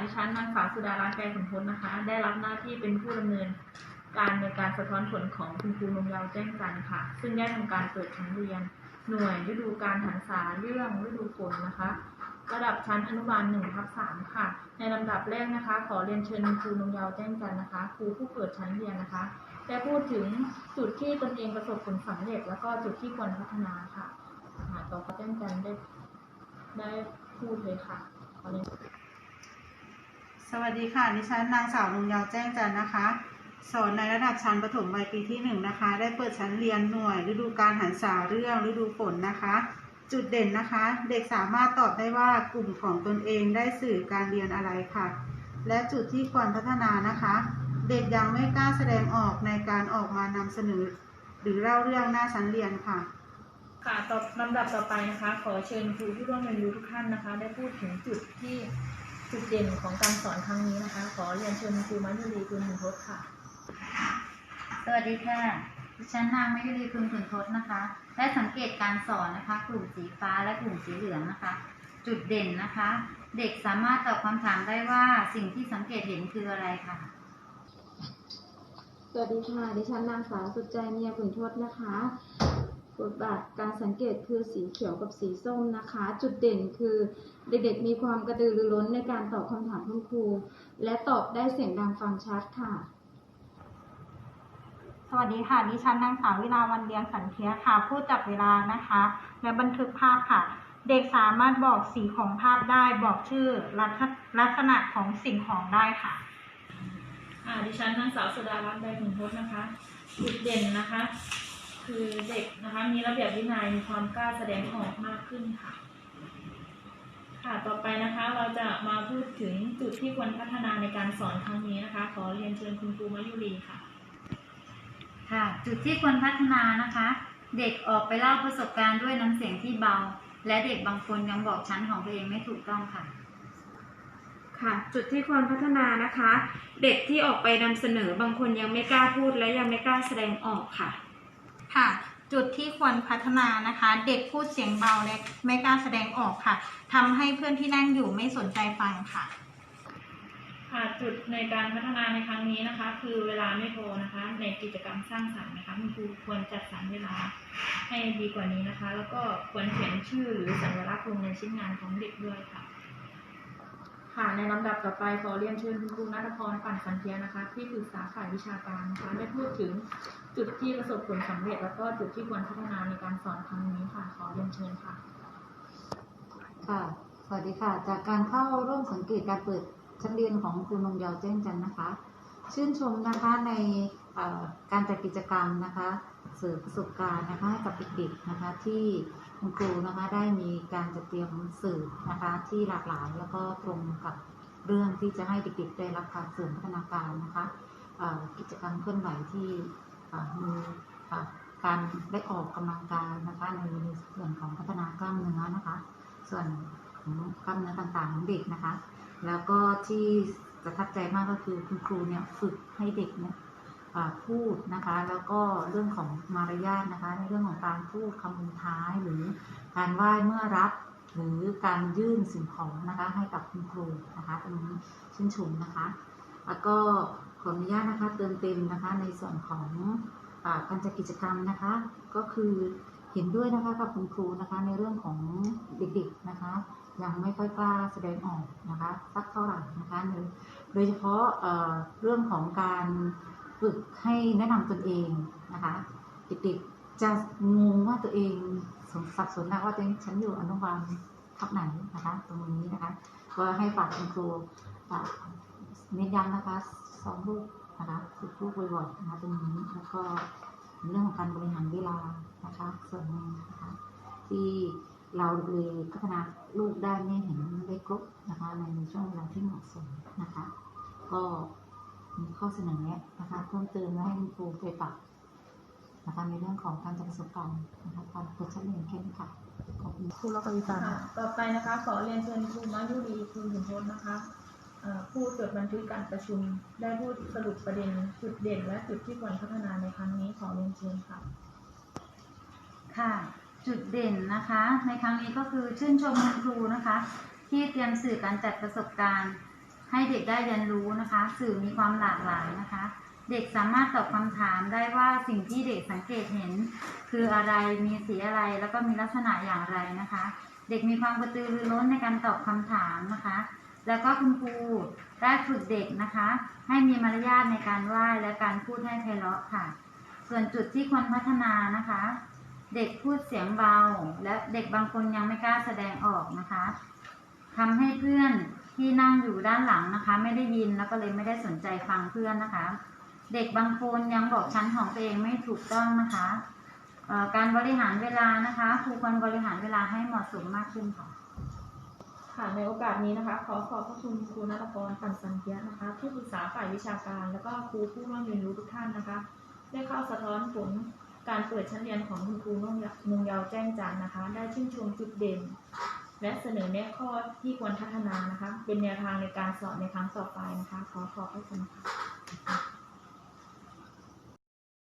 ดิฉันนางสาวสุดารัตน์แกขุนทศนะคะ ได้รับหน้าที่เป็นผู้ดำเนินการในการสะท้อนผลของคุณครูนงเยาวแจ้งจันทร์ค่ะ ซึ่งได้ทำการเปิดชั้นเรียน หน่วยฤดูการหันษาเรื่องฤดูฝนนะคะ ระดับชั้นอนุบาลหนึ่งทับสามค่ะ ในลำดับแรกนะคะ ขอเรียนเชิญครูนงเยาวแจ้งจันทร์นะคะ ครูผู้เปิดชั้นเรียนนะคะได้พูดถึงจุดที่ตนเองประสบผลสำเร็จ แล้วก็จุดที่ควรพัฒนาค่ะอ่าต่อขอแจ้งจันทร์ได้ได้พูดเลยค่ะขอเรียน สวัสดีค่ะ ดิฉันนางสาวนงยาวแจ้งจันนะคะ สอนในระดับชั้นประถมวัยปีที่หนึ่งนะคะ ได้เปิดชั้นเรียนหน่วย ฤดูการหันษาเรื่องฤดูฝนนะคะ จุดเด่นนะคะ เด็กสามารถตอบได้ว่ากลุ่มของตนเองได้สื่อการเรียนอะไรค่ะ และจุดที่ควรพัฒนานะคะ เด็กยังไม่กล้าแสดงออกในการออกมานำเสนอ หรือเล่าเรื่องหน้าชั้นเรียนค่ะ ค่ะต่อลำดับต่อไปนะคะ ขอเชิญครูผู้ร่วมเรียนรู้ทุกท่านนะคะ ได้พูดถึงจุดที่ จุดเด่นของการสอนครั้งนี้นะคะ ขอเรียนเชิญครูมัยุรีคุณหินทศค่ะ สวัสดีค่ะดิฉันนางมยุรีคุณขุนทศนะคะ ได้สังเกตการสอนนะคะ กลุ่มสีฟ้าและกลุ่มสีเหลืองนะคะ จุดเด่นนะคะ เด็กสามารถตอบคำถามได้ว่าสิ่งที่สังเกตเห็นคืออะไรค่ะ สวัสดีค่ะ ดิฉันนางสาวสุดใจเมียขุนทศนะคะ บทบาทการสังเกตคือสีเขียวกับสีส้มนะคะ จุดเด่นคือเด็กๆมีความกระตือรือร้นในการตอบคำถามคุณครู และตอบได้เสียงดังฟังชัดค่ะ สวัสดีค่ะ ดิฉันนางสาววิลาวันเรียงสันเทียค่ะ ผู้จับเวลานะคะ และบันทึกภาพค่ะ เด็กสามารถบอกสีของภาพได้ บอกชื่อลักษลักษณะของสิ่งของได้ค่ะอ่าดิฉันนางสาวสุดารัตน์ใดขุนทศนะคะ จุดเด่นนะคะ คือเด็กนะคะมีระเบียบวินัยมีความกล้าแสดงออกมากขึ้นค่ะ ค่ะต่อไปนะคะเราจะมาพูดถึงจุดที่ควรพัฒนาในการสอนครั้งนี้นะคะ ขอเรียนเชิญคุณครูมายุรีค่ะ ค่ะ จุดที่ควรพัฒนานะคะ เด็กออกไปเล่าประสบการณ์ด้วยน้ำเสียงที่เบา และเด็กบางคนยังบอกชั้นของตัวเองไม่ถูกต้องค่ะค่ะจุดที่ควรพัฒนานะคะ เด็กที่ออกไปนำเสนอบางคนยังไม่กล้าพูดและยังไม่กล้าแสดงออกค่ะ ค่ะ จุดที่ควรพัฒนานะคะ เด็กพูดเสียงเบาและไม่กล้าแสดงออกค่ะทำให้เพื่อนที่นั่งอยู่ไม่สนใจฟังค่ะค่ะจุดในการพัฒนาในครั้งนี้นะคะ คือเวลาไม่พอนะคะ ในกิจกรรมสร้างสรรค์นะคะคุณครูควรจัดสรรเวลาให้ดีกว่านี้นะคะ แล้วก็ควรเขียนชื่อหรือสัญลักษณ์ลงในชิ้นงานของเด็กด้วยค่ะ ค่ะในลำดับต่อไปขอเรียนเชิญคุณครูนัทพรปั่นสันเทียนะคะ ที่ปรึกษาฝ่ายวิชาการนะคะได้พูดถึงจุดที่ประสบผลสำเร็จ แล้วก็จุดที่ควรพัฒนาในการสอนครั้งนี้ค่ะ ขอเรียนเชิญค่ะ ค่ะสวัสดีค่ะ จากการเข้าร่วมสังเกตการเปิดชั้นเรียนของครูนงเยาวแจ้งจันนะคะ ชื่นชมนะคะในการจัดกิจกรรมนะคะเสริมประสบการณ์นะคะให้กับเด็กๆนะคะที่คุณครูนะคะได้มีการจัดเตรียมสื่อนะคะที่หลากหลายแล้วก็ตรง กับเรื่องที่จะให้เด็กๆได้รับการเสริมพัฒนาการนะคะกิจกรรมเคลื่อนไหวที่มีเอ่อการได้ออกกำลังกายนะคะในส่วนของพัฒนากล้ามเนื้อนะคะ ส่วนของกล้ามเนื้อต่างๆของเด็กนะคะ แล้วก็ที่ประทับใจมากก็คือคุณครูเนี่ยฝึกให้เด็กเนี่ยพูดนะคะ แล้วก็เรื่องของมารยาทนะคะ ในเรื่องของการพูดคำบรรท้ายหรือการไหว้เมื่อรับ หรือการยื่นสิ่งของนะคะให้กับคุณครูนะคะตรงนี้ชื่นชมนะคะ แล้วก็ขออนุญาตนะคะเติมเต็มนะคะในส่วนของอการจัดกิจกรรมนะคะ ก็คือเห็นด้วยนะคะกับคุณครูนะคะในเรื่องของเด็กๆนะคะ ยังไม่ค่อยกล้าแสดงออกนะคะสักเท่าไหร่นะคะ โดยเฉพาะเเรื่องของการฝึกให้แนะนำตนเองนะคะ เด็กๆจะงงว่าตัวเอง สงสับสนนะว่าตัวเองฉันอยู่อนุบาลทับไหนนะคะ ตรงนี้นะคะ ก็ให้ฝากคุณครูเน้นย้ำนะคะสองลูกนะคะฝึกลูกบ่อยๆนะคะตรงนี้แล้วก็เรื่องของการบริหารเวลานะคะ ส่วนหนึ่งนะคะที่เราเลยพัฒนาลูกได้ไม่เห็นได้ครบนะคะในช่วงเวลาที่เหมาะสมนะคะ ก็มีข้อเสนอแนะนะคะเพิ่มเติมและให้คุณครูไปปรับ นะคะในเรื่องของการจัดประสบการณ์นะคะการเปิดชั้นเรียนแค่นี้ค่ะขอบคุณครูรักวิจารณ์ค่ะต่อไปนะคะขอเรียนเชิญครูมายุรีคุณหินทศนะคะเอ่อผู้จดบันทึกการประชุมได้พูดสรุปประเด็นจุดเด่นและจุดที่ควรพัฒนาในครั้งนี้ขอเรียนเชิญค่ะ ค่ะจุดเด่นนะคะ ในครั้งนี้ก็คือชื่นชมคุณครูนะคะ ที่เตรียมสื่อการจัดประสบการณ์ ให้เด็กได้เรียนรู้นะคะ สื่อมีความหลากหลายนะคะ เด็กสามารถตอบคำถามได้ว่าสิ่งที่เด็กสังเกตเห็น คืออะไรมีสีอะไรแล้วก็มีลักษณะอย่างไรนะคะ เด็กมีความกระตือรือร้นในการตอบคำถามนะคะ แล้วก็คุณครูได้ฝึกเด็กนะคะ ให้มีมารยาทในการไหว้และการพูดให้ไพเราะค่ะ ส่วนจุดที่ควรพัฒนานะคะ เด็กพูดเสียงเบา และเด็กบางคนยังไม่กล้าแสดงออกนะคะทำให้เพื่อนที่นั่งอยู่ด้านหลังนะคะ ไม่ได้ยินแล้วก็เลยไม่ได้สนใจฟังเพื่อนนะคะ เด็กบางคนยังบอกชั้นของตัวเองไม่ถูกต้องนะคะการบริหารเวลานะคะครูควรบริหารเวลาให้เหมาะสมมากขึ้นค่ะค่ะในโอกาสนี้นะคะ ขอขอบพระคุณครูนัทพรปันสันเทียนะคะผู้ปรึกษาฝ่ายวิชาการ แล้วก็ครูผู้ร่วมเรียนรู้ทุกท่านนะคะ ได้เข้าสะท้อนผลการเปิดชั้นเรียนของคุณครูนงยาวแจ้งจันนะคะ ได้ชื่นชมจุดเด่น และเสนอแนะข้อที่ควรพัฒนานะคะ เป็นแนวทางในการสอนในครั้งต่อไปนะคะ ขอขอบพระคุณค่ะ